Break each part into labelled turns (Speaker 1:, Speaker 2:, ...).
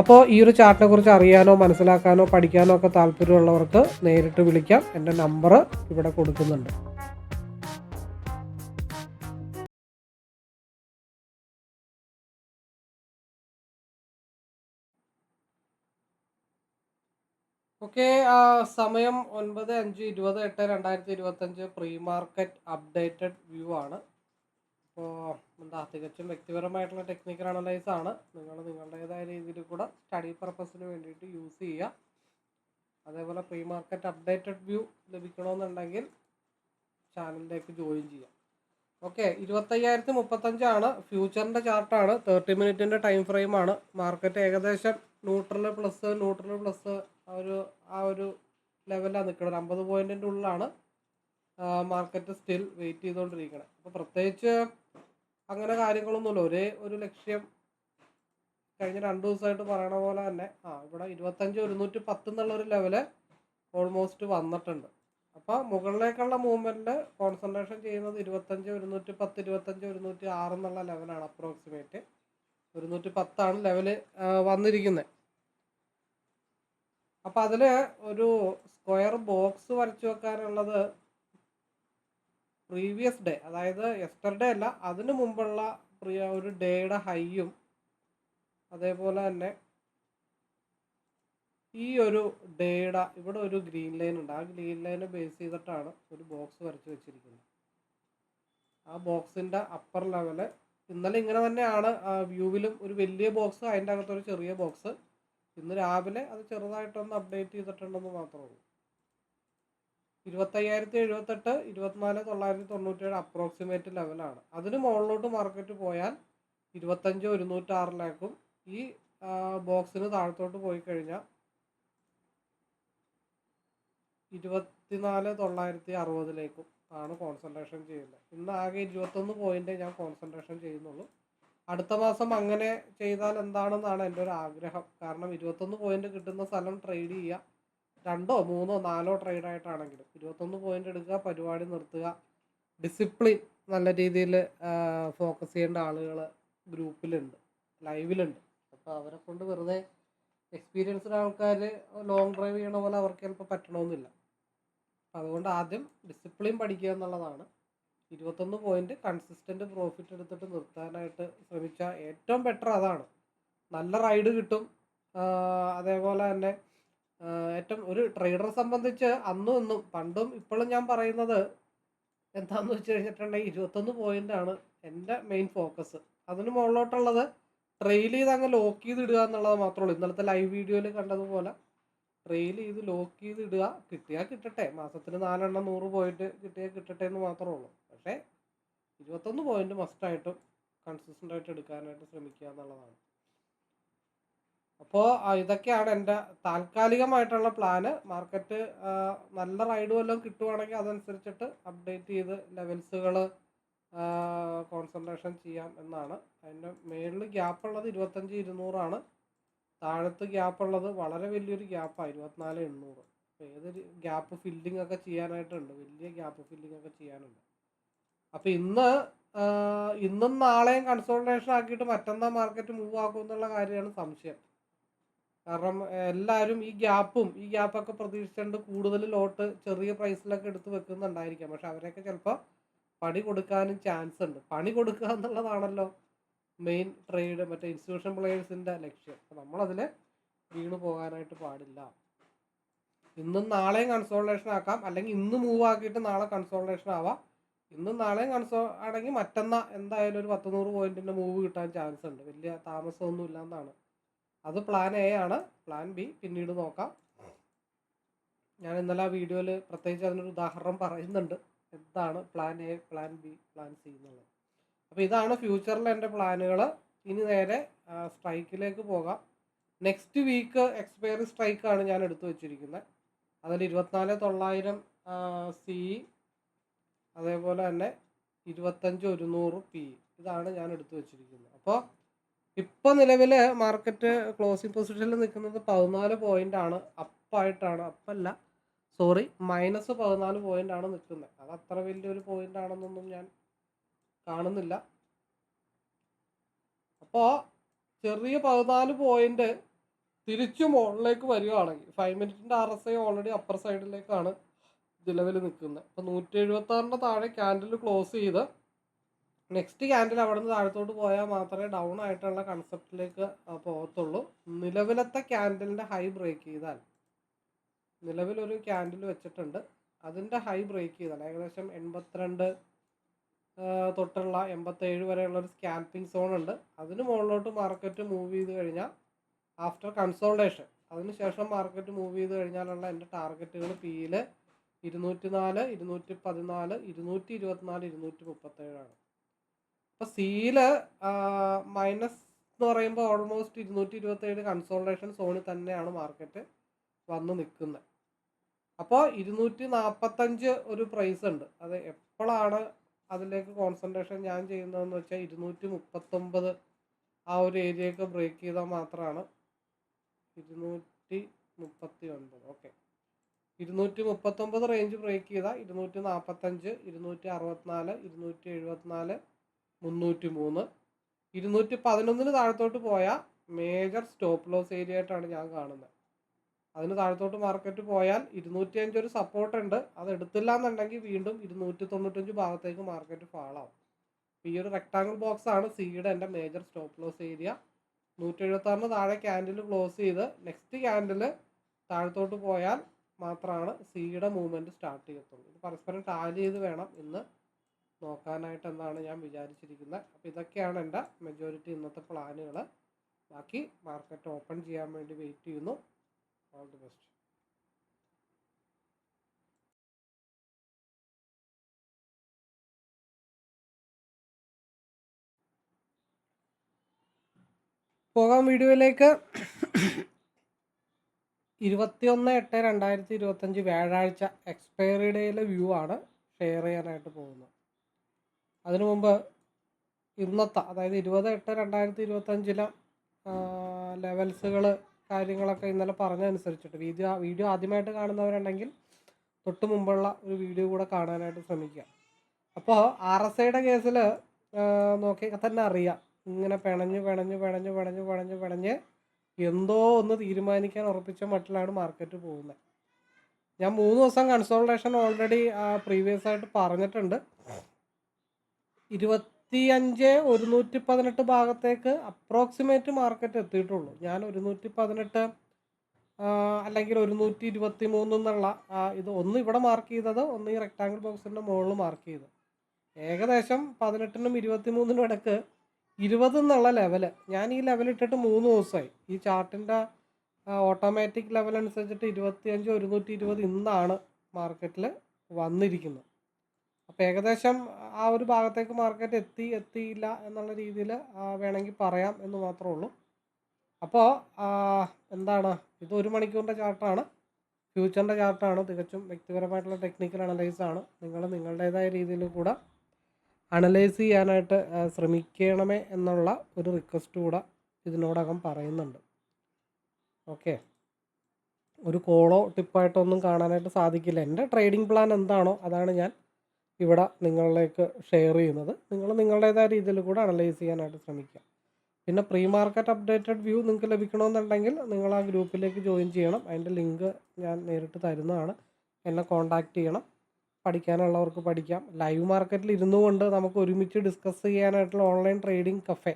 Speaker 1: അപ്പോൾ ഈ ഒരു ചാർട്ടിനെ കുറിച്ച് അറിയാനോ മനസ്സിലാക്കാനോ പഠിക്കാനോ ഒക്കെ താല്പര്യമുള്ളവർക്ക് നേരിട്ട് വിളിക്കാം. എന്റെ നമ്പർ ഇവിടെ കൊടുക്കുന്നുണ്ട്. ഓക്കെ സമയം ഒൻപത് അഞ്ച് ഇരുപത് എട്ട് രണ്ടായിരത്തി ഇരുപത്തഞ്ച് പ്രീ മാർക്കറ്റ് അപ്ഡേറ്റഡ് വ്യൂ ആണ്. അപ്പോൾ എന്താ തികച്ചും വ്യക്തിപരമായിട്ടുള്ള ടെക്നിക്കൽ അനലൈസ് ആണ്. നിങ്ങൾ നിങ്ങളുടേതായ രീതിയിൽ കൂടെ സ്റ്റഡി പർപ്പസിന് വേണ്ടിയിട്ട് യൂസ് ചെയ്യുക. അതേപോലെ പ്രീ മാർക്കറ്റ് അപ്ഡേറ്റഡ് വ്യൂ ലഭിക്കണമെന്നുണ്ടെങ്കിൽ ചാനലിലേക്ക് ജോയിൻ ചെയ്യാം ഓക്കെ ഇരുപത്തയ്യായിരത്തി മുപ്പത്തഞ്ചാണ് ഫ്യൂച്ചറിന്റെ ചാർട്ടാണ് തേർട്ടി മിനിറ്റിന്റെ ടൈം ഫ്രെയിമാണ് മാർക്കറ്റ് ഏകദേശം ന്യൂട്രൽ പ്ലസ് ന്യൂട്രൽ പ്ലസ് ആ ഒരു ആ ഒരു ലെവലാണ് നിൽക്കുന്നത്. അമ്പത് പോയിന്റിന്റെ ഉള്ളിലാണ് മാർക്കറ്റ് സ്റ്റിൽ വെയിറ്റ് ചെയ്തുകൊണ്ടിരിക്കുന്നത്. അപ്പോൾ പ്രത്യേകിച്ച് അങ്ങനെ കാര്യങ്ങളൊന്നുമില്ല. ഒരേ ഒരു ലക്ഷ്യം കഴിഞ്ഞ രണ്ട് ദിവസമായിട്ട് പറയണ പോലെ തന്നെ ആ ഇവിടെ ഇരുപത്തഞ്ച് ഒരുന്നൂറ്റി പത്ത് എന്നുള്ള ഒരു ലെവൽ ഓൾമോസ്റ്റ് വന്നിട്ടുണ്ട്. അപ്പോൾ മുകളിലേക്കുള്ള മൂവ്മെന്റിൽ കോൺസെൻട്രേഷൻ ചെയ്യുന്നത് ഇരുപത്തഞ്ച് ഒരുന്നൂറ്റി പത്ത് ഇരുപത്തഞ്ച് ഒരുന്നൂറ്റി ആറ് എന്നുള്ള ലെവലാണ് അപ്രോക്സിമേറ്റ് ഒരുന്നൂറ്റി പത്താണ് ലെവൽ വന്നിരിക്കുന്നത് അപ്പോൾ അതിൽ ഒരു സ്ക്വയർ ബോക്സ് വരച്ചു വെക്കാനുള്ളത് പ്രീവിയസ് ഡേ അതായത് എസ്റ്റർഡേ അല്ല അതിനു മുമ്പുള്ള പ്രിയ ഒരു ഡേയുടെ ഹൈയും അതേപോലെ തന്നെ ഈ ഒരു ഡേയുടെ ഇവിടെ ഒരു ഗ്രീൻ ലൈൻ ഉണ്ട്. ആ ഗ്രീൻ ലൈനെ ബേസ് ചെയ്തിട്ടാണ് ഒരു ബോക്സ് വരച്ച് വെച്ചിരിക്കുന്നത്. ആ ബോക്സിന്റെ അപ്പർ ലെവൽ ഇന്നലെ ഇങ്ങനെ തന്നെയാണ് വ്യൂവിലും ഒരു വലിയ ബോക്സ് അതിന്റെ അകത്തൊരു ചെറിയ ബോക്സ് ഇന്ന് രാവിലെ അത് ചെറുതായിട്ടൊന്ന് അപ്ഡേറ്റ് ചെയ്തിട്ടുണ്ടെന്ന് മാത്രമേ ഉള്ളൂ. ഇരുപത്തയ്യായിരത്തി എഴുപത്തെട്ട് ഇരുപത്തിനാല് തൊള്ളായിരത്തി തൊണ്ണൂറ്റേഴ് അപ്രോക്സിമേറ്റ് ലെവലാണ് അതിന് മുകളിലോട്ട് മാർക്കറ്റ് പോയാൽ ഇരുപത്തഞ്ച് ഒരുന്നൂറ്റാറിലേക്കും ഈ ബോക്സിന് താഴത്തോട്ട് പോയി കഴിഞ്ഞാൽ ഇരുപത്തിനാല് തൊള്ളായിരത്തി അറുപതിലേക്കും ആണ് കോൺസെൻട്രേഷൻ ചെയ്യുന്നത്. ഇന്ന് ആകെ ഇരുപത്തൊന്ന് പോയിന്റ് ഞാൻ കോൺസെൻട്രേഷൻ ചെയ്യുന്നുള്ളൂ. അടുത്ത മാസം അങ്ങനെ ചെയ്താൽ എന്താണെന്നാണ് എന്റെ ഒരു ആഗ്രഹം. കാരണം ഇരുപത്തൊന്ന് പോയിന്റ് കിട്ടുന്ന സ്ഥലം ട്രേഡ് ചെയ്യുക രണ്ടോ മൂന്നോ നാലോ ട്രേഡ് ആയിട്ടാണെങ്കിലും ഇരുപത്തൊന്ന് പോയിന്റ് എടുക്കുക പരിപാടി നിർത്തുക ഡിസിപ്ലിൻ നല്ല രീതിയിൽ ഫോക്കസ് ചെയ്യേണ്ട ആളുകൾ ഗ്രൂപ്പിലുണ്ട് ലൈവിലുണ്ട് അപ്പോൾ അവരെ കൊണ്ട് വെറുതെ എക്സ്പീരിയൻസ്ഡ് ആൾക്കാർ ലോങ് ഡ്രൈവ് ചെയ്യണ പോലെ അവർക്ക് ചിലപ്പോൾ പറ്റണമെന്നില്ല അതുകൊണ്ട് ആദ്യം ഡിസിപ്ലിൻ പഠിക്കുക എന്നുള്ളതാണ്. ഇരുപത്തൊന്ന് പോയിന്റ് കൺസിസ്റ്റന്റ് പ്രോഫിറ്റ് എടുത്തിട്ട് നിർത്താനായിട്ട് ശ്രമിച്ചാൽ ഏറ്റവും ബെറ്റർ അതാണ്. നല്ല റൈഡ് കിട്ടും. അതേപോലെ തന്നെ ഏറ്റവും ഒരു ട്രേഡറെ സംബന്ധിച്ച് അന്നും ഇന്നും പണ്ടും ഇപ്പോഴും ഞാൻ പറയുന്നത് എന്താണെന്ന് വെച്ച് കഴിഞ്ഞിട്ടുണ്ടെങ്കിൽ ഇരുപത്തൊന്ന് പോയിന്റ് ആണ് എന്റെ മെയിൻ ഫോക്കസ് അതിന് മുകളിലോട്ടുള്ളത് ട്രെയിൽ ചെയ്ത് അങ്ങ് ലോക്ക് ചെയ്ത് ഇടുക എന്നുള്ളത് മാത്രമേ ഉള്ളൂ. ഇന്നലത്തെ ലൈവ് വീഡിയോയിൽ കണ്ടതുപോലെ ട്രെയിൽ ചെയ്ത് ലോക്ക് ചെയ്ത് ഇടുക കിട്ടിയാൽ കിട്ടട്ടെ. മാസത്തിന് നാലെണ്ണം നൂറ് പോയിന്റ് കിട്ടിയാൽ കിട്ടട്ടെ എന്ന് മാത്രമേ ഉള്ളൂ. പക്ഷേ ഇരുപത്തൊന്ന് പോയിന്റ് മസ്റ്റായിട്ടും കൺസിസ്റ്റന്റ് ആയിട്ട് എടുക്കാനായിട്ട് ശ്രമിക്കുക എന്നുള്ളതാണ്. അപ്പോൾ ഇതൊക്കെയാണ് എന്റെ താൽക്കാലികമായിട്ടുള്ള പ്ലാന്. മാർക്കറ്റ് നല്ല റൈഡ് വല്ലതും കിട്ടുവാണെങ്കിൽ അതനുസരിച്ചിട്ട് അപ്ഡേറ്റ് ചെയ്ത് ലെവൽസുകൾ കോൺസെൻട്രേഷൻ ചെയ്യാം എന്നാണ്. അതിന്റെ മേളിൽ ഗ്യാപ്പ് ഉള്ളത് ഇരുപത്തഞ്ച് ഇരുന്നൂറാണ്. താഴത്ത് ഗ്യാപ്പ് ഉള്ളത് വളരെ വലിയൊരു ഗ്യാപ്പാണ് ഇരുപത്തിനാല് എണ്ണൂറ്. അപ്പോൾ ഏതൊരു ഗ്യാപ്പ് ഫില്ലിംഗ് ഒക്കെ ചെയ്യാനായിട്ടുണ്ട്. വലിയ ഗ്യാപ്പ് ഫില്ലിംഗ് ഒക്കെ ചെയ്യാനുണ്ട്. അപ്പോൾ ഇന്ന് ഇന്നും നാളെയും കൺസോൾട്ടേഷൻ ആക്കിയിട്ട് മറ്റന്നാൾ മാർക്കറ്റ് മൂവ് ആക്കും എന്നുള്ള കാര്യമാണ് സംശയം. കാരണം എല്ലാവരും ഈ ഗ്യാപ്പും ഈ ഗ്യാപ്പൊക്കെ പ്രതീക്ഷിച്ചുകൊണ്ട് കൂടുതൽ ലോട്ട് ചെറിയ പ്രൈസിലൊക്കെ എടുത്ത് വെക്കുന്നുണ്ടായിരിക്കാം. പക്ഷെ അവരെയൊക്കെ ചിലപ്പോൾ പണി കൊടുക്കാനും ചാൻസ് ഉണ്ട്. പണി കൊടുക്കുക എന്നുള്ളതാണല്ലോ മെയിൻ ട്രേഡ് മറ്റേ ഇൻസ്റ്റിറ്റ്യൂഷൻ പ്ലെയേഴ്സിന്റെ ലക്ഷ്യം. അപ്പോൾ നമ്മളതിൽ വീണ് പോകാനായിട്ട് പാടില്ല. ഇന്നും നാളെയും കൺസോൾട്ടേഷൻ ആക്കാം. അല്ലെങ്കിൽ ഇന്ന് മൂവ് ആക്കിയിട്ട് നാളെ കൺസോൾട്ടേഷൻ ആവാം. ഇന്നും നാളെയും കൺസോ ആണെങ്കിൽ മറ്റന്നാ എന്തായാലും ഒരു പത്തുനൂറ് പോയിന്റിന്റെ മൂവ് കിട്ടാൻ ചാൻസ് ഉണ്ട്. വലിയ താമസമൊന്നുമില്ല ഇല്ലാന്നാണ് അത് പ്ലാൻ എ ആണ്. പ്ലാൻ ബി പിന്നീട് നോക്കാം. ഞാൻ ഇന്നലെ ആ വീഡിയോയിൽ പ്രത്യേകിച്ച് അതിനൊരു ഉദാഹരണം പറയുന്നുണ്ട്. എന്താണ് plan A plan B plan C എന്നുള്ളത്. അപ്പോൾ ഇതാണ് ഫ്യൂച്ചറിൽ എന്റെ പ്ലാനുകൾ ഇനി നേരെ സ്ട്രൈക്കിലേക്ക് പോകാം. നെക്സ്റ്റ് വീക്ക് എക്സ്പയറി സ്ട്രൈക്കാണ് ഞാൻ എടുത്തു വെച്ചിരിക്കുന്നത് അതിൽ ഇരുപത്തിനാല് തൊള്ളായിരം സി അതേപോലെ തന്നെ ഇരുപത്തഞ്ച് ഒരുന്നൂറ് പി ഇതാണ് ഞാൻ എടുത്തു വെച്ചിരിക്കുന്നത് അപ്പോൾ ഇപ്പോൾ നിലവിലെ മാർക്കറ്റ് ക്ലോസിംഗ് പൊസിഷനിൽ നിൽക്കുന്നത് പതിനാല് പോയിന്റ് ആണ്. അപ്പായിട്ടാണ്. അപ്പല്ല. സോറി മൈനസ് പതിനാല് പോയിന്റ് ആണ് നിൽക്കുന്നത്. അത് അത്ര വലിയൊരു പോയിന്റ് ആണെന്നൊന്നും ഞാൻ കാണുന്നില്ല. അപ്പോൾ ചെറിയ പതിനാല് പോയിന്റ് തിരിച്ചു മുകളിലേക്ക് വരികയാണെങ്കിൽ five മിനിറ്റിന്റെ R S I already upper സൈഡിലേക്കാണ് നിലവിൽ നിൽക്കുന്നത്. അപ്പോൾ നൂറ്റി എഴുപത്തി ആറിന്റെ താഴെ ക്യാൻഡിൽ ക്ലോസ് ചെയ്ത് നെക്സ്റ്റ് ക്യാൻഡിൽ അവിടെ നിന്ന് താഴത്തോട്ട് പോയാൽ മാത്രമേ ഡൗൺ ആയിട്ടുള്ള കൺസെപ്റ്റിലേക്ക് പോകത്തുള്ളൂ. നിലവിലത്തെ ക്യാൻഡിലിന്റെ ഹൈ ബ്രേക്ക് ചെയ്താൽ നിലവിലൊരു ക്യാൻഡിൽ വെച്ചിട്ടുണ്ട്. അതിന്റെ ഹൈ ബ്രേക്ക് ചെയ്താൽ ഏകദേശം എൺപത്തിരണ്ട് തൊട്ടുള്ള എൺപത്തേഴ് വരെയുള്ള ഒരു സ്കാൽപ്പിംഗ് സോൺ ഉണ്ട്. അതിന് മുകളിലോട്ട് മാർക്കറ്റ് മൂവ് ചെയ്ത് കഴിഞ്ഞാൽ ആഫ്റ്റർ കൺസോൾട്ടേഷൻ അതിനുശേഷം മാർക്കറ്റ് മൂവ് ചെയ്ത് കഴിഞ്ഞാലുള്ള എന്റെ ടാർഗറ്റുകൾ പിയിൽ ഇരുന്നൂറ്റി നാല് ഇരുന്നൂറ്റി പതിനാല് ഇരുന്നൂറ്റി ഇരുപത്തിനാല് ഇരുന്നൂറ്റി മുപ്പത്തേഴാണ് അപ്പോൾ സിയിൽ മൈനസ് എന്ന് പറയുമ്പോൾ ഓൾമോസ്റ്റ് ഇരുന്നൂറ്റി ഇരുപത്തേഴ് കൺസോൾട്ടേഷൻ സോണിൽ തന്നെയാണ് മാർക്കറ്റ് വന്ന് നിൽക്കുന്നത് അപ്പോൾ ഇരുന്നൂറ്റി നാൽപ്പത്തഞ്ച് ഒരു പ്രൈസ് ഉണ്ട്. അത് എപ്പോഴാണ് അതിലേക്ക് കോൺസെൻട്രേഷൻ ഞാൻ ചെയ്യുന്നതെന്ന് വെച്ചാൽ ഇരുന്നൂറ്റി മുപ്പത്തൊമ്പത് ആ ഒരു ഏരിയയൊക്കെ ബ്രേക്ക് ചെയ്താൽ മാത്രമാണ് ഇരുന്നൂറ്റി മുപ്പത്തി ഒൻപത് ഓക്കെ ഇരുന്നൂറ്റി മുപ്പത്തൊമ്പത് റേഞ്ച് ബ്രേക്ക് ചെയ്താൽ ഇരുന്നൂറ്റി നാൽപ്പത്തഞ്ച് ഇരുന്നൂറ്റി അറുപത്തിനാല് ഇരുന്നൂറ്റി എഴുപത്തിനാല് മുന്നൂറ്റി മൂന്ന് ഇരുന്നൂറ്റി പതിനൊന്നിന് താഴത്തോട്ട് പോയാൽ മേജർ സ്റ്റോപ്പ് ലോസ് ഏരിയ ആയിട്ടാണ് ഞാൻ കാണുന്നത് അതിന് താഴത്തോട്ട് മാർക്കറ്റ് പോയാൽ ഇരുന്നൂറ്റി അഞ്ച് ഒരു സപ്പോർട്ട് ഉണ്ട്. അത് എടുത്തില്ല എന്നുണ്ടെങ്കിൽ വീണ്ടും ഇരുന്നൂറ്റി തൊണ്ണൂറ്റഞ്ച് ഭാഗത്തേക്ക് മാർക്കറ്റ് ഫാളാവും ഈ ഒരു റെക്ടാങ്കിൾ ബോക്സ് ആണ് സിയുടെ എന്റെ മേജർ സ്റ്റോപ്പ് ലോസ് ഏരിയ നൂറ്റി എഴുപത്താറിന് താഴെ ക്യാൻഡിൽ ക്ലോസ് ചെയ്ത് നെക്സ്റ്റ് ക്യാൻഡിൽ താഴത്തോട്ട് പോയാൽ മാത്രമാണ് സിയുടെ മൂവ്മെന്റ് സ്റ്റാർട്ട് ചെയ്യത്തുള്ളൂ. ഇത് പരസ്പരം ടാലി ചെയ്ത് വേണം ഇന്ന് നോക്കാനായിട്ട് എന്നാണ് ഞാൻ വിചാരിച്ചിരിക്കുന്നത്. അപ്പോൾ ഇതൊക്കെയാണ് എന്റെ മെജോറിറ്റി ഇന്നത്തെ പ്ലാനുകൾ ബാക്കി മാർക്കറ്റ് ഓപ്പൺ ചെയ്യാൻ വേണ്ടി വെയിറ്റ് ചെയ്യുന്നു. ഓൾ ദി ബെസ്റ്റ് പോകാം വീഡിയോയിലേക്ക്. ഇരുപത്തിയൊന്ന് എട്ട് രണ്ടായിരത്തി ഇരുപത്തഞ്ച് വ്യാഴാഴ്ച എക്സ്പയറി ഡേയിലെ വ്യൂ ആണ്. ഷെയർ ചെയ്യാനായിട്ട് പോകുന്നത്. അതിനു മുമ്പ് ഇന്നത്തെ അതായത് ഇരുപത് എട്ട് രണ്ടായിരത്തി ഇരുപത്തഞ്ചിലെ ലെവൽസുകൾ കാര്യങ്ങളൊക്കെ ഇന്നലെ പറഞ്ഞതനുസരിച്ചിട്ട് വീഡിയോ വീഡിയോ ആദ്യമായിട്ട് കാണുന്നവരുണ്ടെങ്കിൽ തൊട്ട് മുമ്പുള്ള ഒരു വീഡിയോ കൂടെ കാണാനായിട്ട് ശ്രമിക്കുക. അപ്പോൾ ആർ എസ് ഐയുടെ കേസിൽ നോക്കിയൊക്കെ തന്നെ അറിയാം. ഇങ്ങനെ പിണഞ്ഞ് പിണഞ്ഞ് പിണഞ്ഞ് പിണഞ്ഞ് പിണഞ്ഞ് പിണഞ്ഞ് എന്തോ ഒന്ന് തീരുമാനിക്കാൻ ഉറപ്പിച്ച മട്ടിലാണ് മാർക്കറ്റ് പോകുന്നത്. ഞാൻ മൂന്ന് ദിവസം കൺസോൾട്ടേഷൻ ഓൾറെഡി പ്രീവിയസ് ആയിട്ട് പറഞ്ഞിട്ടുണ്ട്. ഇരുപത്തിയഞ്ച് ഒരുന്നൂറ്റി പതിനെട്ട് ഭാഗത്തേക്ക് അപ്രോക്സിമേറ്റ് മാർക്കറ്റ് എത്തിയിട്ടുള്ളൂ. ഞാൻ ഒരുന്നൂറ്റി പതിനെട്ട് അല്ലെങ്കിൽ ഒരുന്നൂറ്റി ഇരുപത്തി മൂന്ന് എന്നുള്ള ഇത് ഒന്ന് ഇവിടെ മാർക്ക് ചെയ്തത് ഒന്ന് ഈ റെക്റ്റാങ്കിൾ ബോക്സിന്റെ മുകളിൽ മാർക്ക് ചെയ്ത്. ഏകദേശം പതിനെട്ടിനും ഇരുപത്തി മൂന്നിനും ഇടയ്ക്ക് ഇരുപത് എന്നുള്ള ലെവൽ ഞാൻ ഈ ലെവൽ ഇട്ടിട്ട് മൂന്ന് ദിവസമായി. ഈ ചാർട്ടിന്റെ ഓട്ടോമാറ്റിക് ലെവൽ അനുസരിച്ചിട്ട് ഇരുപത്തിയഞ്ച് ഒരുന്നൂറ്റി ഇരുപത് ഇന്നാണ് മാർക്കറ്റിൽ വന്നിരിക്കുന്നത്. അപ്പോൾ ഏകദേശം ആ ഒരു ഭാഗത്തേക്ക് മാർക്കറ്റ് എത്തി എത്തിയില്ല എന്നുള്ള രീതിയിൽ വേണമെങ്കിൽ പറയാം എന്ന് മാത്രമേ ഉള്ളൂ. അപ്പോൾ എന്താണ്? ഇത് ഒരു മണിക്കൂറിന്റെ ചാർട്ടാണ് ഫ്യൂച്ചറിന്റെ ചാർട്ടാണ് തികച്ചും വ്യക്തിപരമായിട്ടുള്ള ടെക്നിക്കൽ അനലൈസ് ആണ്. നിങ്ങൾ നിങ്ങളുടേതായ രീതിയിൽ കൂടെ അനലൈസ് ചെയ്യാനായിട്ട് ശ്രമിക്കണമേ എന്നുള്ള ഒരു റിക്വസ്റ്റ് കൂടെ ഇതിനോടകം പറയുന്നുണ്ട്. ഓക്കെ ഒരു കോളോ ടിപ്പായിട്ടോ ഒന്നും കാണാനായിട്ട് സാധിക്കില്ല. എന്റെ ട്രേഡിംഗ് പ്ലാൻ എന്താണോ അതാണ് ഞാൻ ഇവിടെ നിങ്ങളിലേക്ക് ഷെയർ ചെയ്യുന്നത്. നിങ്ങൾ നിങ്ങളുടേതായ രീതിയിൽ കൂടെ അനലൈസ് ചെയ്യാനായിട്ട് ശ്രമിക്കുക. പിന്നെ പ്രീ മാർക്കറ്റ് അപ്ഡേറ്റഡ് വ്യൂ നിങ്ങൾക്ക് ലഭിക്കണമെന്നുണ്ടെങ്കിൽ നിങ്ങൾ ആ ഗ്രൂപ്പിലേക്ക് ജോയിൻ ചെയ്യണം. അതിന്റെ ലിങ്ക് ഞാൻ നേരിട്ട് തരുന്നതാണ്. എന്നെ കോൺടാക്റ്റ് ചെയ്യണം. പഠിക്കാനുള്ളവർക്ക് പഠിക്കാം. ലൈവ് മാർക്കറ്റിൽ ഇരുന്നു കൊണ്ട് നമുക്ക് ഒരുമിച്ച് ഡിസ്കസ് ചെയ്യാനായിട്ടുള്ള ഓൺലൈൻ ട്രേഡിംഗ് കഫേ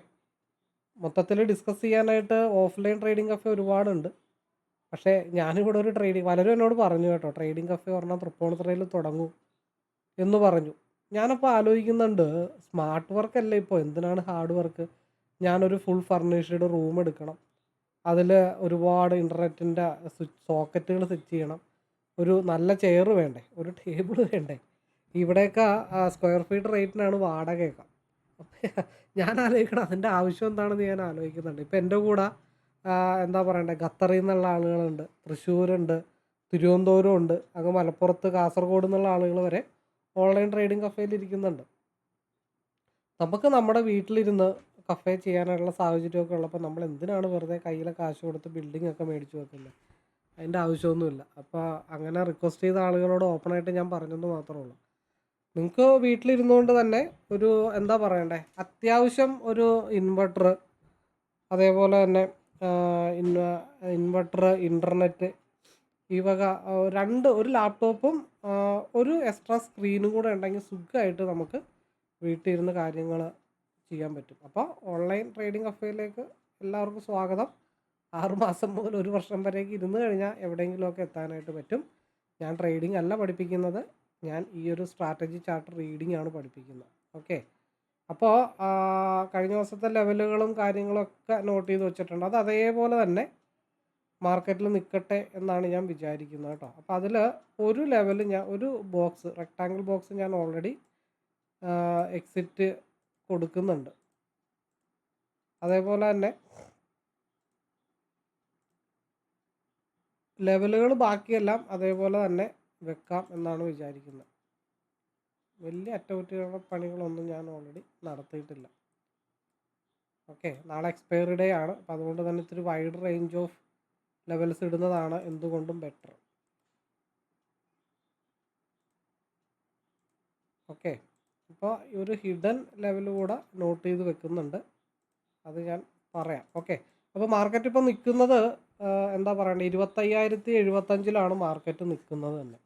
Speaker 1: മൊത്തത്തിൽ ഡിസ്കസ് ചെയ്യാനായിട്ട് ഓഫ്ലൈൻ ട്രേഡിംഗ് കഫേ ഒരുപാടുണ്ട്. പക്ഷേ ഞാനിവിടെ ഒരു ട്രേഡിംഗ് പലരും എന്നോട് പറഞ്ഞു കേട്ടോ ട്രേഡിംഗ് കഫേ പറഞ്ഞാൽ തൃപ്പൂണിത്തുറയിൽ തുടങ്ങും. എന്ന് പറഞ്ഞു. ഞാനപ്പോൾ ആലോചിക്കുന്നുണ്ട് സ്മാർട്ട് വർക്ക് അല്ല ഇപ്പോൾ എന്തിനാണ് ഹാർഡ് വർക്ക് ഞാനൊരു ഫുൾ ഫർണിഷ്ഡ് റൂം എടുക്കണം. അതിൽ ഒരുപാട് ഇന്റർനെറ്റിന്റെ സ്വിച്ച് സോക്കറ്റുകൾ സെറ്റ് ചെയ്യണം. ഒരു നല്ല ചെയർ വേണ്ടേ? ഒരു ടേബിൾ വേണ്ടേ? ഇവിടെയൊക്കെ സ്ക്വയർ ഫീറ്റ് റേറ്റിനാണ് വാടകയൊക്കെ. ഞാൻ ആലോചിക്കണം അതിന്റെ ആവശ്യം എന്താണെന്ന് ഞാൻ ആലോചിക്കുന്നുണ്ട്. ഇപ്പം എന്റെ കൂടെ എന്താ പറയണ്ടേ? ഖത്തറിൽ നിന്നുള്ള ആളുകളുണ്ട് തൃശ്ശൂരുണ്ട് തിരുവനന്തപുരം ഉണ്ട് അങ്ങ് മലപ്പുറത്ത് കാസർഗോഡ് നിന്നുള്ള ആളുകൾ വരെ ഓൺലൈൻ ട്രേഡിംഗ് കഫേയിൽ ഇരിക്കുന്നുണ്ട്. നമുക്ക് നമ്മുടെ വീട്ടിലിരുന്ന് കഫേ ചെയ്യാനുള്ള സാഹചര്യമൊക്കെ ഉള്ളപ്പോൾ നമ്മൾ എന്തിനാണ് വെറുതെ കയ്യിലെ കാശ് കൊടുത്ത് ബിൽഡിംഗ് ഒക്കെ മേടിച്ച് വെക്കുന്നത്? അതിന്റെ ആവശ്യമൊന്നുമില്ല. അപ്പോൾ അങ്ങനെ റിക്വസ്റ്റ് ചെയ്ത ആളുകളോട് ഓപ്പണായിട്ട് ഞാൻ പറഞ്ഞെന്ന് മാത്രമേ ഉള്ളൂ. നിങ്ങൾക്ക് വീട്ടിലിരുന്നുകൊണ്ട് തന്നെ ഒരു എന്താ പറയണ്ടേ? അത്യാവശ്യം ഒരു ഇൻവെർട്ടർ അതേപോലെ തന്നെ ഇൻവ ഇൻവെർട്ടർ ഇന്റർനെറ്റ് ഈ വക രണ്ട് ഒരു ലാപ്ടോപ്പും ഒരു എക്സ്ട്രാ സ്ക്രീനും കൂടെ ഉണ്ടെങ്കിൽ സുഖമായിട്ട് നമുക്ക് വീട്ടിലിരുന്ന് കാര്യങ്ങൾ ചെയ്യാൻ പറ്റും. അപ്പോൾ ഓൺലൈൻ ട്രേഡിംഗ് കഫേയിലേക്ക് എല്ലാവർക്കും സ്വാഗതം. ആറുമാസം മുതൽ ഒരു വർഷം വരേക്ക് ഇരുന്ന് കഴിഞ്ഞാൽ എവിടെയെങ്കിലുമൊക്കെ എത്താനായിട്ട് പറ്റും. ഞാൻ ട്രേഡിംഗ് അല്ല പഠിപ്പിക്കുന്നത്. ഞാൻ ഈ ഒരു സ്ട്രാറ്റജി ചാർട്ട് റീഡിംഗ് ആണ് പഠിപ്പിക്കുന്നത്. ഓക്കെ അപ്പോൾ കഴിഞ്ഞ ദിവസത്തെ ലെവലുകളും കാര്യങ്ങളൊക്കെ നോട്ട് ചെയ്ത് വെച്ചിട്ടുണ്ട്. അത് അതേപോലെ തന്നെ മാർക്കറ്റിൽ നിൽക്കട്ടെ എന്നാണ് ഞാൻ വിചാരിക്കുന്നത് കേട്ടോ. അപ്പോൾ അതിൽ ഒരു ലെവൽ ഞാൻ ഒരു ബോക്സ് റെക്ടാങ്കിൾ ബോക്സ് ഞാൻ ഓൾറെഡി എക്സിറ്റ് കൊടുക്കുന്നുണ്ട്. അതേപോലെ തന്നെ ലെവലുകൾ ബാക്കിയെല്ലാം അതേപോലെ തന്നെ വെക്കാം എന്നാണ് വിചാരിക്കുന്നത്. വലിയ അറ്റകുറ്റകളുടെ പണികളൊന്നും ഞാൻ ഓൾറെഡി നടത്തിയിട്ടില്ല. ഓക്കെ നാളെ എക്സ്പയറി ഡേ ആണ്. അപ്പോൾ അതുകൊണ്ട് തന്നെ ഇത്തിരി വൈഡ് റേഞ്ച് ഓഫ് ലെവൽസ് ഇടുന്നതാണ് എന്തുകൊണ്ടും ബെറ്റർ. ഓക്കെ. അപ്പോൾ ഒരു ഹിഡൻ ലെവൽ കൂടെ നോട്ട് ചെയ്ത് വെക്കുന്നുണ്ട്. അത് ഞാൻ പറയാം. ഓക്കെ. അപ്പോൾ മാർക്കറ്റ് ഇപ്പോൾ നിൽക്കുന്നത് എന്താ പറയണ്ടത് ഇരുപത്തയ്യായിരത്തി എഴുപത്തഞ്ചിലാണ് മാർക്കറ്റ് നിൽക്കുന്നത് തന്നെ.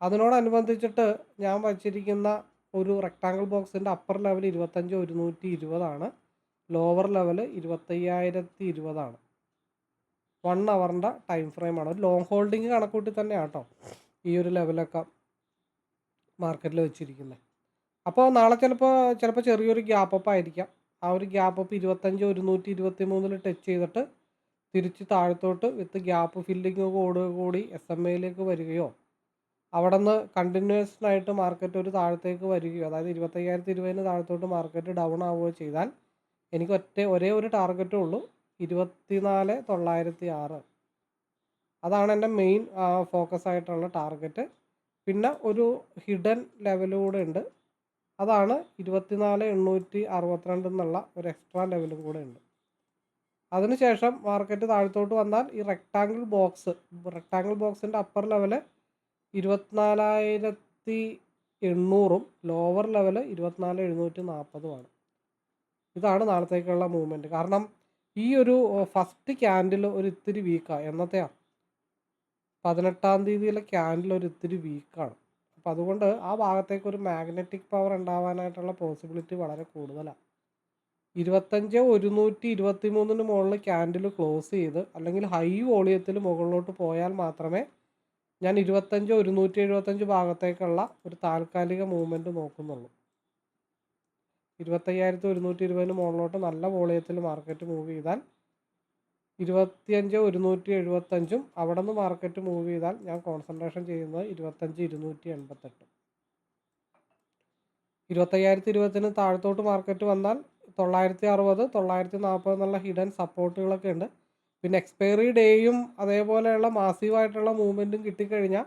Speaker 1: അതിനോടനുബന്ധിച്ചിട്ട് ഞാൻ വച്ചിരിക്കുന്ന ഒരു റെക്ടാങ്കിൾ ബോക്സിന്റെ അപ്പർ ലെവൽ ഇരുപത്തഞ്ച് ഒരുന്നൂറ്റി ഇരുപതാണ്. ലോവർ ലെവൽ ഇരുപത്തയ്യായിരത്തി ഇരുപതാണ് വൺ അവറിന്റെ ടൈം ഫ്രെയിമാണ് ഒരു ലോങ് ഹോൾഡിങ് കണക്കൂട്ടി തന്നെ കേട്ടോ ഈ ഒരു ലെവലൊക്കെ മാർക്കറ്റിൽ വെച്ചിരിക്കുന്നത് അപ്പോൾ നാളെ ചിലപ്പോൾ ചിലപ്പോൾ ചെറിയൊരു ഗ്യാപ്പ് അപ്പ് ആയിരിക്കാം. ആ ഒരു ഗ്യാപ്പ് അപ്പ് ഇരുപത്തഞ്ച് ഒരുന്നൂറ്റി ഇരുപത്തി മൂന്നിൽ ടച്ച് ചെയ്തിട്ട് തിരിച്ച് താഴത്തോട്ട് വിത്ത് ഗ്യാപ്പ് ഫില്ലിങ് കൂടി എസ് എം എയിലേക്ക് വരികയോ അവിടെ നിന്ന് കണ്ടിന്യൂസ് ആയിട്ട് മാർക്കറ്റ് ഒരു താഴത്തേക്ക് വരികയോ അതായത് ഇരുപത്തയ്യായിരത്തി ഇരുപതിന് താഴത്തോട്ട് മാർക്കറ്റ് ഡൗൺ ആവുകയോ ചെയ്താൽ എനിക്ക് ഒറ്റ ഒരേ ഒരു ടാർഗറ്റേ ഉള്ളൂ. ഇരുപത്തിനാല് തൊള്ളായിരത്തി ആറ് അതാണ് എന്റെ മെയിൻ ഫോക്കസ് ആയിട്ടുള്ള ടാർഗറ്റ്. പിന്നെ ഒരു ഹിഡൻ ലെവലൂടെ ഉണ്ട്. അതാണ് ഇരുപത്തിനാല് എണ്ണൂറ്റി അറുപത്തിരണ്ട് എന്നുള്ള ഒരു എക്സ്ട്രാ ലെവലും കൂടെ ഉണ്ട്. അതിനുശേഷം മാർക്കറ്റ് താഴത്തോട്ട് വന്നാൽ ഈ റെക്റ്റാങ്കിൾ ബോക്സ് റെക്റ്റാങ്കിൾ ബോക്സിന്റെ അപ്പർ ലെവൽ ഇരുപത്തിനാലായിരത്തി എണ്ണൂറും ലോവർ ലെവൽ ഇരുപത്തിനാല് എഴുന്നൂറ്റി നാൽപ്പതുമാണ്. ഇതാണ് നാളത്തേക്കുള്ള മൂവ്മെന്റ്. കാരണം ഈ ഒരു ഫസ്റ്റ് ക്യാൻഡിൽ ഒരു ഇത്തിരി വീക്കാണ് എന്നത്തെയാണ് പതിനെട്ടാം തീയതിയിലെ ക്യാൻഡിൽ ഒരു ഇത്തിരി വീക്കാണ്. അപ്പോൾ അതുകൊണ്ട് ആ ഭാഗത്തേക്ക് ഒരു മാഗ്നറ്റിക് പവർ ഉണ്ടാവാനായിട്ടുള്ള പോസിബിലിറ്റി വളരെ കൂടുതലാണ് ഇരുപത്തഞ്ച് ഒരുന്നൂറ്റി ഇരുപത്തി മൂന്നിന് മുകളിൽ ക്യാൻഡിൽ ക്ലോസ് ചെയ്ത് അല്ലെങ്കിൽ ഹൈ വോളിയത്തിൽ മുകളിലോട്ട് പോയാൽ മാത്രമേ ഞാൻ ഇരുപത്തഞ്ച് ഒരുന്നൂറ്റി എഴുപത്തഞ്ച് ഭാഗത്തേക്കുള്ള ഒരു താൽക്കാലിക മൂവ്മെന്റ് നോക്കുന്നുള്ളൂ. ഇരുപത്തയ്യായിരത്തി ഒരുന്നൂറ്റി ഇരുപതിന് മുകളിലോട്ട് നല്ല വോളിയത്തിൽ മാർക്കറ്റ് മൂവ് ചെയ്താൽ ഇരുപത്തിയഞ്ച് ഒരുന്നൂറ്റി എഴുപത്തഞ്ചും അവിടെ നിന്ന് മാർക്കറ്റ് മൂവ് ചെയ്താൽ ഞാൻ കോൺസെൻട്രേഷൻ ചെയ്യുന്നത് ഇരുപത്തഞ്ച് ഇരുന്നൂറ്റി എൺപത്തെട്ട് ഇരുപത്തയ്യായിരത്തി ഇരുപത്തിന് താഴത്തോട്ട് മാർക്കറ്റ് വന്നാൽ തൊള്ളായിരത്തി അറുപത് തൊള്ളായിരത്തി നാൽപ്പത് എന്നുള്ള ഹിഡൻ സപ്പോർട്ടുകളൊക്കെ ഉണ്ട്. പിന്നെ എക്സ്പയറി ഡേയും അതേപോലെയുള്ള മാസീവായിട്ടുള്ള മൂവ്മെന്റും കിട്ടിക്കഴിഞ്ഞാൽ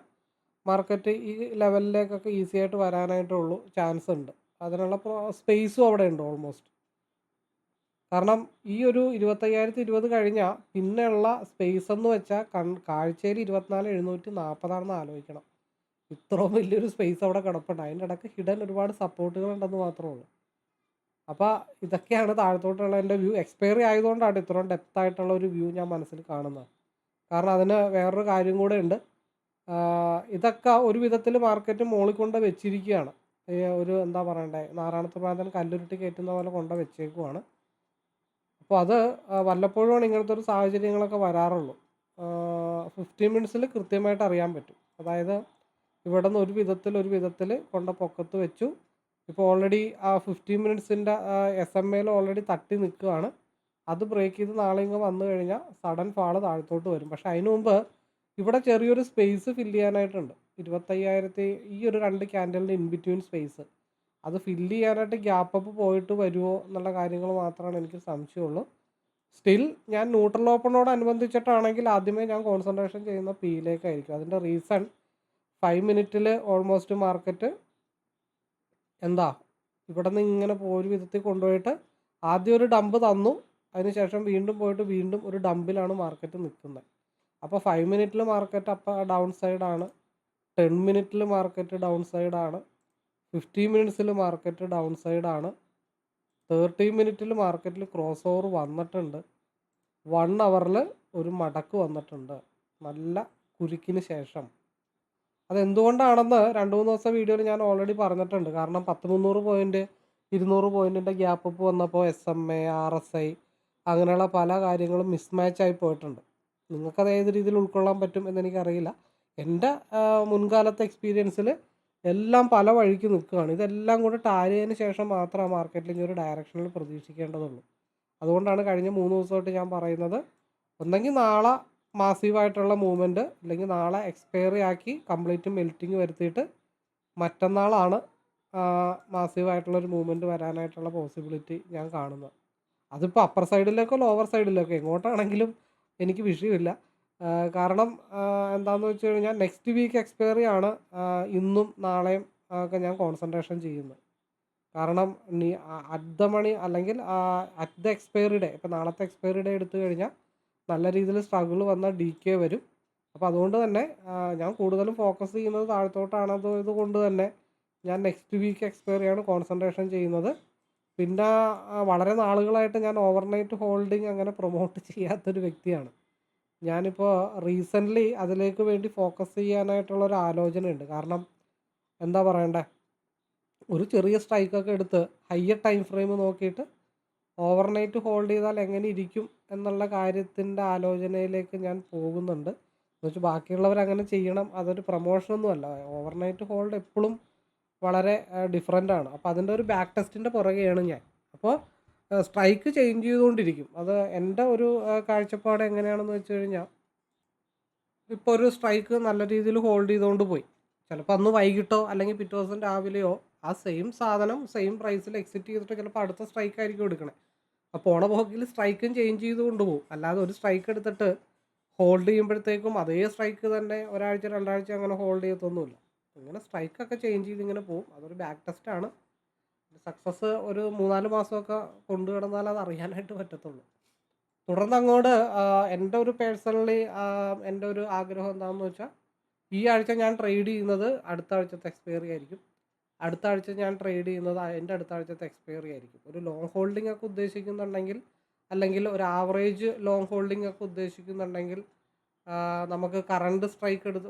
Speaker 1: മാർക്കറ്റ് ഈ ലെവലിലേക്കൊക്കെ ഈസി ആയിട്ട് വരാനായിട്ടുള്ളൂ ചാൻസ് ഉണ്ട്. അതിനുള്ള സ്പേസും അവിടെ ഉണ്ട് ഓൾമോസ്റ്റ് കാരണം ഈ ഒരു ഇരുപത്തയ്യായിരത്തി ഇരുപത് കഴിഞ്ഞാൽ പിന്നെയുള്ള സ്പേസ് എന്ന് വെച്ചാൽ കൺ കാഴ്ചയിൽ ഇരുപത്തിനാല് എഴുന്നൂറ്റി നാൽപ്പതാണെന്ന് ആലോചിക്കണം. ഇത്രയും വലിയൊരു സ്പേസ് അവിടെ കിടപ്പുണ്ട്. അതിന്റെ ഇടയ്ക്ക് ഹിഡൻ ഒരുപാട് സപ്പോർട്ടുകൾ ഉണ്ടെന്ന് മാത്രമേ ഉള്ളൂ. അപ്പോൾ ഇതൊക്കെയാണ് താഴത്തോട്ടുള്ള എന്റെ വ്യൂ എക്സ്പയറി ആയതുകൊണ്ടാണ് ഇത്രയും ഡെപ്ത് ആയിട്ടുള്ള ഒരു വ്യൂ ഞാൻ മനസ്സിൽ കാണുന്നത്. കാരണം അതിന് വേറൊരു കാര്യം കൂടെ ഉണ്ട്. ഇതൊക്കെ ഒരു വിധത്തിൽ മാർക്കറ്റ് മോളിക്കൊണ്ട് കൊണ്ട് വെച്ചിരിക്കുകയാണ്. ഒരു എന്താ പറയണ്ടേ നാറാണത്ത് പ്രാന്തൻ കല്ലുരുട്ടി കയറ്റുന്ന പോലെ കൊണ്ട് വെച്ചേക്കുവാണ്. അപ്പോൾ അത് വല്ലപ്പോഴുമാണ് ഇങ്ങനത്തെ ഒരു സാഹചര്യങ്ങളൊക്കെ വരാറുള്ളൂ. ഫിഫ്റ്റീൻ മിനിറ്റ്സിൽ കൃത്യമായിട്ട് അറിയാൻ പറ്റും. അതായത് ഇവിടെ നിന്ന് ഒരു വിധത്തിൽ ഒരു വിധത്തിൽ കൊണ്ട പൊക്കത്ത് വെച്ചു. ഇപ്പോൾ ഓൾറെഡി ആ ഫിഫ്റ്റീൻ മിനിറ്റ്സിന്റെ എസ് എം എയിൽ ഓൾറെഡി തട്ടി നിൽക്കുകയാണ്. അത് ബ്രേക്ക് ചെയ്ത് നാളെ ഇങ്ങ് വന്നു കഴിഞ്ഞാൽ സഡൻ ഫാൾ താഴത്തോട്ട് വരും. പക്ഷെ അതിനു മുമ്പ് ഇവിടെ ചെറിയൊരു സ്പേസ് ഫില്ല് ചെയ്യാനായിട്ടുണ്ട്. ഇരുപത്തയ്യായിരത്തി ഈ ഒരു രണ്ട് ക്യാൻഡലിന്റെ ഇൻ ബിറ്റ്വീൻ സ്പേസ് അത് ഫില്ല് ചെയ്യാനായിട്ട് ഗ്യാപ്പ് അപ്പ് പോയിട്ട് വരുമോ എന്നുള്ള കാര്യങ്ങൾ മാത്രമാണ് എനിക്ക് സംശയമുള്ളൂ. സ്റ്റിൽ ഞാൻ ന്യൂട്രൽ ഓപ്പണോട് അനുബന്ധിച്ചിട്ടാണെങ്കിൽ ആദ്യമേ ഞാൻ കോൺസെൻട്രേഷൻ ചെയ്യുന്ന പിയിലേക്കായിരിക്കും അതിന്റെ റീസൺ ഫൈവ് മിനിറ്റിൽ ഓൾമോസ്റ്റ് മാർക്കറ്റ് എന്താ? ഇവിടെ നിന്ന് ഇങ്ങനെ ഒരു വിധത്തിൽ കൊണ്ടുപോയിട്ട് ആദ്യം ഒരു ഡമ്പ് തന്നു. അതിനുശേഷം വീണ്ടും പോയിട്ട് വീണ്ടും ഒരു ഡമ്പിലാണ് മാർക്കറ്റ് നിൽക്കുന്നത്. അപ്പോൾ ഫൈവ് മിനിറ്റിൽ മാർക്കറ്റ് അപ്പോൾ ഡൗൺ സൈഡാണ് ടെൻ മിനിറ്റിൽ മാർക്കറ്റ് ഡൗൺ സൈഡാണ് ഫിഫ്റ്റീൻ മിനിറ്റ്സിൽ മാർക്കറ്റ് ഡൗൺ സൈഡാണ് തേർട്ടി മിനിറ്റിൽ മാർക്കറ്റിൽ ക്രോസ് ഓവർ വന്നിട്ടുണ്ട്. വൺ അവറിൽ ഒരു മടക്ക് വന്നിട്ടുണ്ട്. നല്ല കുരുക്കിന് ശേഷം. അതെന്തുകൊണ്ടാണെന്ന് രണ്ട് മൂന്ന് ദിവസം വീഡിയോയിൽ ഞാൻ ഓൾറെഡി പറഞ്ഞിട്ടുണ്ട്. കാരണം പത്ത് മുന്നൂറ് പോയിന്റ് ഇരുന്നൂറ് പോയിന്റിന്റെ ഗ്യാപ്പ് വന്നപ്പോൾ S M A R S I അങ്ങനെയുള്ള പല കാര്യങ്ങളും മിസ്മാച്ച് ആയി പോയിട്ടുണ്ട്. നിങ്ങൾക്കത് ഏത് രീതിയിൽ ഉൾക്കൊള്ളാൻ പറ്റും എന്നെനിക്കറിയില്ല. എന്റെ മുൻകാലത്തെ എക്സ്പീരിയൻസിൽ എല്ലാം പല വഴിക്ക് നിൽക്കുകയാണ്. ഇതെല്ലാം കൂടെ ടാരിയതിന് ശേഷം മാത്രം ആ മാർക്കറ്റിൽ ഒരു ഡയറക്ഷനിൽ പ്രതീക്ഷിക്കേണ്ടതുള്ളൂ. അതുകൊണ്ടാണ് കഴിഞ്ഞ മൂന്ന് ദിവസമായിട്ട് ഞാൻ പറയുന്നത് ഒന്നെങ്കിൽ നാളെ മാസീവായിട്ടുള്ള മൂവ്മെന്റ് അല്ലെങ്കിൽ നാളെ എക്സ്പയറി ആക്കി കംപ്ലീറ്റ് മെൽറ്റിങ് വരുത്തിയിട്ട് മറ്റന്നാളാണ് മാസീവായിട്ടുള്ളൊരു മൂവ്മെന്റ് വരാനായിട്ടുള്ള പോസിബിലിറ്റി ഞാൻ കാണുന്നത്. അതിപ്പോൾ അപ്പർ സൈഡിലേക്കോ ലോവർ സൈഡിലേക്കോ എങ്ങോട്ടാണെങ്കിലും എനിക്ക് വിഷയമില്ല. കാരണം എന്താണെന്ന് വെച്ച് കഴിഞ്ഞാൽ നെക്സ്റ്റ് വീക്ക് എക്സ്പയറി ആണ് ഇന്നും നാളെയും ഒക്കെ ഞാൻ കോൺസെൻട്രേഷൻ ചെയ്യുന്നത്. കാരണം നീ അറ്റ് ദ മണി അല്ലെങ്കിൽ അറ്റ് ദ എക്സ്പയറി ഡേ ഇപ്പം നാളത്തെ എക്സ്പയറി ഡേ എടുത്തു കഴിഞ്ഞാൽ നല്ല രീതിയിൽ സ്ട്രഗിൾ വന്ന ഡി കെ വരും. അപ്പോൾ അതുകൊണ്ട് തന്നെ ഞാൻ കൂടുതലും ഫോക്കസ് ചെയ്യുന്നത് താഴത്തോട്ടാണത് ഇതുകൊണ്ട് തന്നെ ഞാൻ നെക്സ്റ്റ് വീക്ക് എക്സ്പയറിയാണ് കോൺസെൻട്രേഷൻ ചെയ്യുന്നത്. പിന്നെ വളരെ നാളുകളായിട്ട് ഞാൻ ഓവർനൈറ്റ് ഹോൾഡിംഗ് അങ്ങനെ പ്രൊമോട്ട് ചെയ്യാത്തൊരു വ്യക്തിയാണ്. ഞാനിപ്പോൾ റീസെന്റ്ലി അതിലേക്ക് വേണ്ടി ഫോക്കസ് ചെയ്യാനായിട്ടുള്ള ഒരു ആലോചനയുണ്ട്. കാരണം എന്താ പറയണ്ടേ? ഒരു ചെറിയ സ്ട്രൈക്കൊക്കെ എടുത്ത് ഹയ്യർ ടൈം ഫ്രെയിം നോക്കിയിട്ട് ഓവർനൈറ്റ് ഹോൾഡ് ചെയ്താൽ എങ്ങനെ ഇരിക്കും എന്നുള്ള കാര്യത്തിന്റെ ആലോചനയിലേക്ക് ഞാൻ പോകുന്നുണ്ട്. എന്ന് വെച്ചാൽ ബാക്കിയുള്ളവർ അങ്ങനെ ചെയ്യണം. അതൊരു പ്രൊമോഷനൊന്നുമല്ല ഓവർനൈറ്റ് ഹോൾഡ് എപ്പോഴും വളരെ ഡിഫറെന്റ് ആണ്. അപ്പോൾ അതിന്റെ ഒരു ബാക്ക് ടെസ്റ്റിന്റെ പുറകെയാണ് ഞാൻ. അപ്പോൾ സ്ട്രൈക്ക് ചേഞ്ച് ചെയ്തുകൊണ്ടിരിക്കും. അത് എന്റെ ഒരു കാഴ്ചപ്പാട് എങ്ങനെയാണെന്ന് വെച്ച് കഴിഞ്ഞാൽ ഇപ്പോൾ ഒരു സ്ട്രൈക്ക് നല്ല രീതിയിൽ ഹോൾഡ് ചെയ്തുകൊണ്ട് പോയി. ചിലപ്പോൾ അന്ന് വൈകിട്ടോ അല്ലെങ്കിൽ പിറ്റേ ദിവസം രാവിലെയോ ആ സെയിം സാധനം സെയിം പ്രൈസിൽ എക്സിറ്റ് ചെയ്തിട്ട് ചിലപ്പോൾ അടുത്ത സ്ട്രൈക്ക് ആയിരിക്കും എടുക്കണേ. അപ്പോൾ ഓണ പോക്കിൽ സ്ട്രൈക്കും ചേഞ്ച് ചെയ്ത് കൊണ്ടുപോകും അല്ലാതെ ഒരു സ്ട്രൈക്ക് എടുത്തിട്ട് ഹോൾഡ് ചെയ്യുമ്പോഴത്തേക്കും അതേ സ്ട്രൈക്ക് തന്നെ ഒരാഴ്ച രണ്ടാഴ്ച അങ്ങനെ ഹോൾഡ് ചെയ്യത്തൊന്നുമില്ല. ഇങ്ങനെ സ്ട്രൈക്കൊക്കെ ചേഞ്ച് ചെയ്ത് ഇങ്ങനെ പോകും അതൊരു ബാക്ക് ടെസ്റ്റാണ് സക്സസ് ഒരു മൂന്നാൽ മാസമൊക്കെ കൊണ്ടു കിടന്നാൽ അത് അറിയാനായിട്ട് പറ്റത്തുള്ളൂ. തുടർന്ന് അങ്ങോട്ട് എന്റെ ഒരു പേഴ്സണലി എന്റെ ഒരു ആഗ്രഹം എന്താണെന്ന് വെച്ചാൽ ഈ ആഴ്ച ഞാൻ ട്രേഡ് ചെയ്യുന്നത് അടുത്ത ആഴ്ചത്തെ എക്സ്പയറി ആയിരിക്കും. അടുത്ത ആഴ്ച ഞാൻ ട്രേഡ് ചെയ്യുന്നത് എന്റെ അടുത്ത ആഴ്ചത്തെ എക്സ്പയറി ആയിരിക്കും. ഒരു ലോങ് ഹോൾഡിംഗ് ഒക്കെ ഉദ്ദേശിക്കുന്നുണ്ടെങ്കിൽ അല്ലെങ്കിൽ ഒരു ആവറേജ് ലോങ് ഹോൾഡിംഗ് ഒക്കെ ഉദ്ദേശിക്കുന്നുണ്ടെങ്കിൽ നമുക്ക് കറണ്ട് സ്ട്രൈക്ക് എടുത്ത്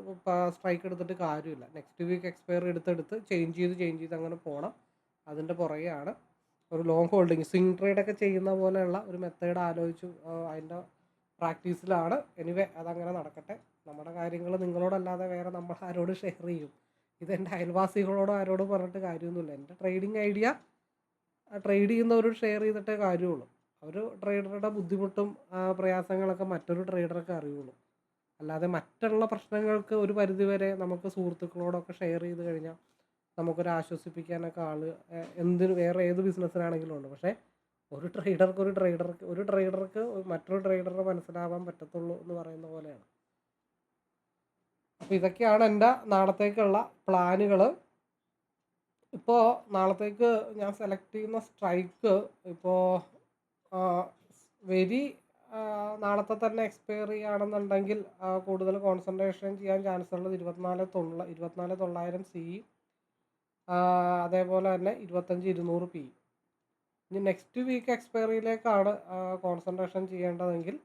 Speaker 1: സ്ട്രൈക്ക് എടുത്തിട്ട് കാര്യമില്ല. നെക്സ്റ്റ് വീക്ക് എക്സ്പയർ എടുത്തെടുത്ത് ചേഞ്ച് ചെയ്ത് ചേഞ്ച് ചെയ്ത് അങ്ങനെ പോകണം അതിന്റെ പുറകെയാണ് ഒരു ലോങ് ഹോൾഡിങ് സ്വിങ് ട്രേഡൊക്കെ ചെയ്യുന്ന പോലെയുള്ള ഒരു മെത്തേഡ് ആലോചിച്ചു അതിന്റെ പ്രാക്ടീസിലാണ്. എനിവേ അതങ്ങനെ നടക്കട്ടെ. നമ്മുടെ കാര്യങ്ങൾ നിങ്ങളോടല്ലാതെ വേറെ നമ്മൾ ആരോട് ഷെയർ ചെയ്യും. ഇതെന്റെ അയൽവാസികളോടോ ആരോടും പറഞ്ഞിട്ട് കാര്യമൊന്നുമില്ല. എന്റെ ട്രേഡിങ് ഐഡിയ ട്രേഡ് ചെയ്യുന്നവരോട് ഷെയർ ചെയ്തിട്ടേ കാര്യമുള്ളൂ. ഒരു ട്രേഡറുടെ ബുദ്ധിമുട്ടും പ്രയാസങ്ങളൊക്കെ മറ്റൊരു ട്രേഡർക്ക് അറിയുള്ളൂ. അല്ലാതെ മറ്റുള്ള പ്രശ്നങ്ങൾക്ക് ഒരു പരിധിവരെ നമുക്ക് സുഹൃത്തുക്കളോടൊക്കെ ഷെയർ ചെയ്ത് കഴിഞ്ഞാൽ നമുക്കൊരു ആശ്വസിപ്പിക്കാനൊക്കെ ആൾ എന്തിന് വേറെ ഏത് ബിസിനസ്സിനാണെങ്കിലും ഉണ്ട്. പക്ഷേ ഒരു ട്രേഡർക്ക് ഒരു ട്രേഡർക്ക് ഒരു ട്രേഡർക്ക് മറ്റൊരു ട്രേഡറെ മനസ്സിലാവാൻ പറ്റത്തുള്ളൂ എന്ന് പറയുന്ന പോലെയാണ്. അപ്പോൾ ഇതൊക്കെയാണ് എന്റെ നാളത്തേക്കുള്ള പ്ലാനുകൾ ഇപ്പോൾ നാളത്തേക്ക് ഞാൻ സെലക്ട് ചെയ്യുന്ന സ്ട്രൈക്ക് ഇപ്പോൾ വെരി നാളത്തെ തന്നെ എക്സ്പയറി ആണെന്നുണ്ടെങ്കിൽ കൂടുതൽ കോൺസെൻട്രേഷൻ ചെയ്യാൻ ചാൻസ് ഉള്ളത് ഇരുപത്തിനാല് തൊള്ള ഇരുപത്തിനാല് തൊള്ളായിരം സി അതേപോലെ തന്നെ ഇരുപത്തഞ്ച് ഇരുന്നൂറ് പി ഇനി നെക്സ്റ്റ് വീക്ക് എക്സ്പയറിയിലേക്കാണ് കോൺസെൻട്രേഷൻ ചെയ്യേണ്ടതെങ്കിൽ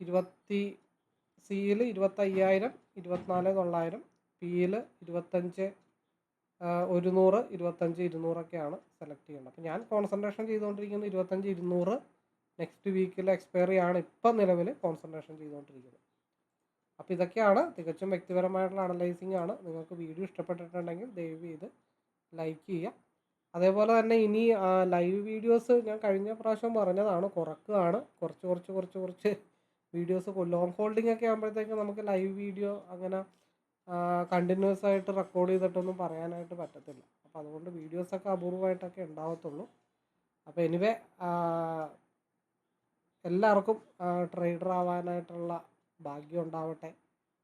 Speaker 1: ഇരുപത്തി സിയിൽ ഇരുപത്തയ്യായിരം ഇരുപത്തിനാല് തൊള്ളായിരം പിയിൽ ഇരുപത്തഞ്ച് ഒരുന്നൂറ് ഇരുപത്തഞ്ച് ഇരുന്നൂറൊക്കെയാണ് സെലക്ട് ചെയ്യേണ്ടത്. അപ്പോൾ ഞാൻ കോൺസെൻട്രേഷൻ ചെയ്തുകൊണ്ടിരിക്കുന്നത് ഇരുപത്തഞ്ച് ഇരുന്നൂറ് നെക്സ്റ്റ് വീക്കിൽ എക്സ്പയറി ആണ് ഇപ്പം നിലവിൽ കോൺസെൻട്രേഷൻ ചെയ്തുകൊണ്ടിരിക്കുന്നത്. അപ്പോൾ ഇതൊക്കെയാണ് തികച്ചും വ്യക്തിപരമായിട്ടുള്ള അനലൈസിംഗ് ആണ്. നിങ്ങൾക്ക് വീഡിയോ ഇഷ്ടപ്പെട്ടിട്ടുണ്ടെങ്കിൽ ദയവ് ചെയ്ത് ലൈക്ക് ചെയ്യുക. അതേപോലെ തന്നെ ഇനി ലൈവ് വീഡിയോസ് ഞാൻ കഴിഞ്ഞ പ്രാവശ്യം പറഞ്ഞതാണ്. കുറക്കുകയാണ്. കുറച്ച് കുറച്ച് കുറച്ച് കുറച്ച് വീഡിയോസ് ലോങ് ഹോൾഡിംഗ് ഒക്കെ ആകുമ്പോഴത്തേക്കും നമുക്ക് ലൈവ് വീഡിയോ അങ്ങനെ കണ്ടിന്യൂസ് ആയിട്ട് റെക്കോർഡ് ചെയ്തിട്ടൊന്നും പറയാനായിട്ട് പറ്റത്തില്ല. അപ്പോൾ അതുകൊണ്ട് വീഡിയോസൊക്കെ അപൂർവമായിട്ടൊക്കെ ഉണ്ടാവത്തുള്ളൂ. അപ്പോൾ എനിവേ എല്ലാവർക്കും ട്രേഡർ ആവാനായിട്ടുള്ള ഭാഗ്യം ഉണ്ടാവട്ടെ.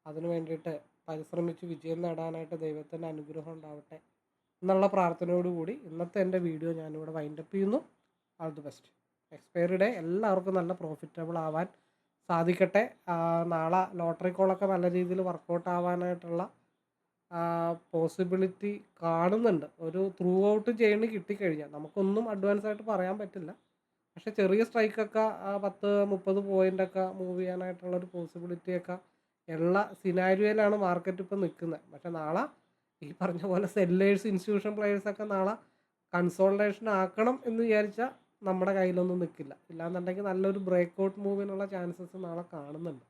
Speaker 1: അതിനു വേണ്ടിയിട്ട് പരിശ്രമിച്ച് വിജയം നേടാനായിട്ട് ദൈവത്തിന്റെ അനുഗ്രഹം ഉണ്ടാവട്ടെ എന്നുള്ള പ്രാർത്ഥനയോടുകൂടി ഇന്നത്തെ എന്റെ വീഡിയോ ഞാനിവിടെ വൈൻഡപ്പ് ചെയ്യുന്നു. All the best expiry day എല്ലാവർക്കും നല്ല പ്രോഫിറ്റബിൾ ആവാൻ സാധിക്കട്ടെ. നാളെ ലോട്ടറി കോളൊക്കെ നല്ല രീതിയിൽ വർക്കൗട്ട് ആവാനായിട്ടുള്ള പോസിബിലിറ്റി കാണുന്നുണ്ട്. ഒരു ത്രൂ ഔട്ട് ചെയ്യണി കിട്ടിക്കഴിഞ്ഞാൽ നമുക്കൊന്നും അഡ്വാൻസ് ആയിട്ട് പറയാൻ പറ്റില്ല. പക്ഷെ ചെറിയ സ്ട്രൈക്കൊക്കെ പത്ത് മുപ്പത് പോയിന്റൊക്കെ മൂവ് ചെയ്യാനായിട്ടുള്ള ഒരു പോസിബിലിറ്റിയൊക്കെ ഉള്ള സിനാരിയോയിലാണ് മാർക്കറ്റ് ഇപ്പോൾ നിൽക്കുന്നത്. പക്ഷെ നാളെ ഈ പറഞ്ഞ പോലെ സെല്ലേഴ്സ് ഇൻസ്റ്റിറ്റ്യൂഷൻ പ്ലെയേഴ്സൊക്കെ നാളെ കൺസോൾട്ടേഷൻ ആക്കണം എന്ന് വിചാരിച്ചാൽ നമ്മുടെ കയ്യിലൊന്നും നിൽക്കില്ല. ഇല്ലാന്നുണ്ടെങ്കിൽ നല്ലൊരു ബ്രേക്ക് ഔട്ട് മൂവിനുള്ള ചാൻസസ് നാളെ കാണുന്നുണ്ട്.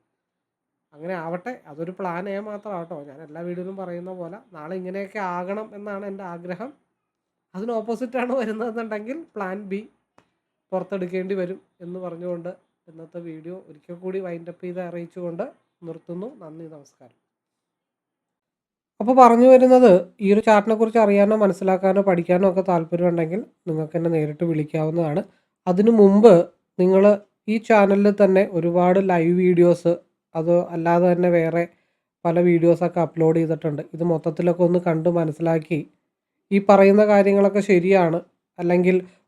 Speaker 1: അങ്ങനെ ആവട്ടെ അതൊരു പ്ലാൻ എ മാത്രം ഞാൻ എല്ലാ വീഡിയോയിലും പറയുന്ന പോലെ നാളെ ഇങ്ങനെയൊക്കെ ആകണം എന്നാണ് എന്റെ ആഗ്രഹം. അതിന് ഓപ്പോസിറ്റാണ് വരുന്നതെന്നുണ്ടെങ്കിൽ പ്ലാൻ ബി. പുറത്തെടുക്കേണ്ടി വരും എന്ന് പറഞ്ഞുകൊണ്ട് ഇന്നത്തെ വീഡിയോ ഒരിക്കൽ കൂടി വൈൻഡപ്പ് ചെയ്ത് അറിയിച്ചുകൊണ്ട് നിർത്തുന്നു. നന്ദി നമസ്കാരം. അപ്പോൾ പറഞ്ഞു വരുന്നത് ഈ ഒരു ചാർട്ടിനെ കുറിച്ച് അറിയാനോ മനസ്സിലാക്കാനോ പഠിക്കാനോ ഒക്കെ താല്പര്യമുണ്ടെങ്കിൽ നിങ്ങൾക്ക് എന്നെ നേരിട്ട് വിളിക്കാവുന്നതാണ്. അതിനു മുമ്പ് നിങ്ങൾ ഈ ചാനലിൽ തന്നെ ഒരുപാട് ലൈവ് വീഡിയോസ് അത് അല്ലാതെ തന്നെ വേറെ പല വീഡിയോസൊക്കെ അപ്ലോഡ് ചെയ്തിട്ടുണ്ട്. ഇത് മൊത്തത്തിലൊക്കെ ഒന്ന് കണ്ട് മനസ്സിലാക്കി ഈ പറയുന്ന കാര്യങ്ങളൊക്കെ ശരിയാണ് അല്ലെങ്കിൽ